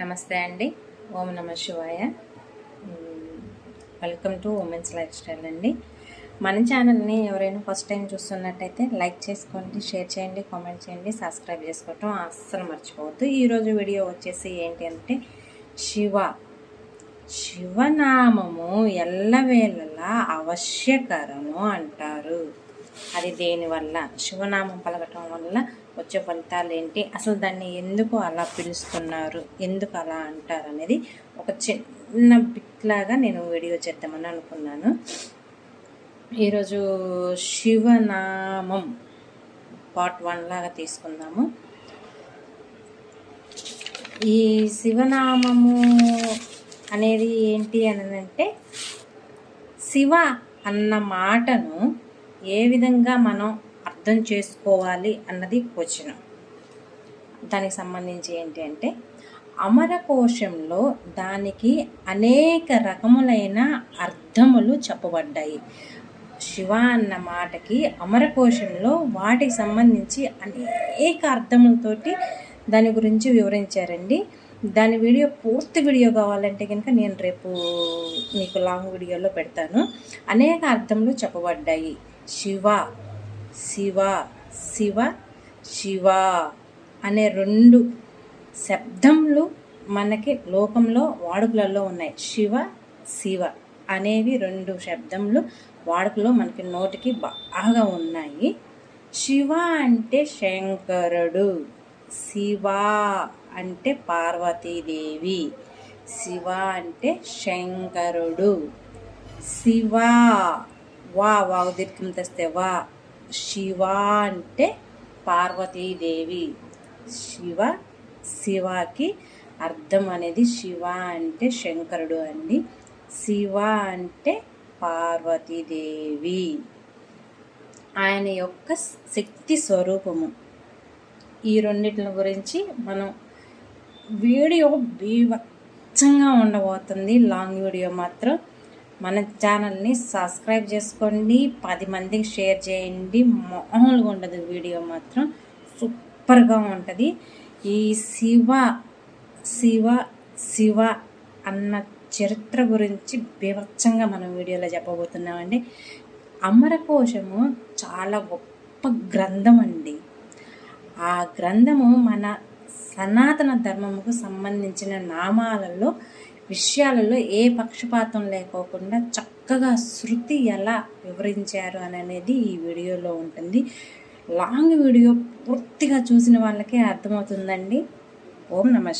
నమస్తే అండి. ఓం నమ శివాయ. Welcome to women's life style అండి. మన ఛానల్ని ఎవరైనా ఫస్ట్ టైం చూస్తున్నట్టయితే లైక్ చేసుకోండి షేర్ చేయండి కామెంట్ చేయండి సబ్స్క్రైబ్ చేసుకోవటం అస్సలు మర్చిపోవద్దు. ఈరోజు వీడియో వచ్చేసి ఏంటి అంటే శివ. శివనామము ఎల్లవేళలా అవశ్యకరము అంటారు. అది దేనివల్ల శివనామం పలకటం వల్ల వచ్చే ఫలితాలు ఏంటి అసలు దాన్ని ఎందుకు అలా పిలుస్తున్నారు? ఎందుకు అలా అంటారు అనేది ఒక చిన్న బిట్లాగా నేను వీడియో చేద్దామని అనుకున్నాను. ఈరోజు శివనామం పార్ట్ వన్ లాగా తీసుకుందాము. ఈ శివనామము అనేది ఏంటి అని అంటే శివ అన్న మాటను ఏ విధంగా మనం అర్థం చేసుకోవాలి అన్నది క్వశ్చన్ దానికి సంబంధించి ఏంటి అంటే అమరకోశంలో దానికి అనేక రకములైన అర్థములు చెప్పబడ్డాయి. శివ అన్న మాటకి అమరకోశంలో వాటికి సంబంధించి అనేక అర్థములతోటి దాని గురించి వివరించారండి. దాని వీడియో పూర్తి వీడియో కావాలంటే కనుక నేను రేపు మీకు లాంగ్ వీడియోలో పెడతాను. అనేక అర్థములు చెప్పబడ్డాయి. శివ శివ శివ శివ అనే రెండు శబ్దములు మనకి లోకంలో వాడుకలలో ఉన్నాయి. శివ శివ అనేవి రెండు శబ్దములు వాడుకలో మనకి నోటికి బాగా ఉన్నాయి. శివ అంటే శంకరుడు శివ అంటే పార్వతీదేవి శివ అంటే శంకరుడు. శివ వా వా దీర్ఘం తెస్తే వా. శివ అంటే పార్వతీదేవి. శివ శివకి అర్థం అనేది శివ అంటే శంకరుడు అండి. శివ అంటే పార్వతీదేవి. ఆయన యొక్క శక్తి స్వరూపము. ఈ రెండింటిని గురించి మనం వీడియో బీభత్సంగా ఉండబోతుంది. లాంగ్ వీడియో మాత్రం మన ఛానల్ని సబ్స్క్రైబ్ చేసుకోండి. పది మందికి షేర్ చేయండి. మామూలుగా ఉండదు వీడియో మాత్రం. సూపర్గా ఉంటుంది. ఈ శివ శివ శివ అన్న చరిత్ర గురించి బీభత్సంగా మనం వీడియోలో చెప్పబోతున్నామండి. అమరకోశము చాలా గొప్ప గ్రంథం అండి ఆ గ్రంథము మన సనాతన ధర్మముకు సంబంధించిన నామాలలో విషయాలలో ఏ పక్షపాతం లేకోకుండా చక్కగా శృతి ఎలా వివరించారు అని అనేది ఈ వీడియోలో ఉంటుంది. లాంగ్ వీడియో పూర్తిగా చూసిన వాళ్ళకే అర్థమవుతుందండి. ఓం నమ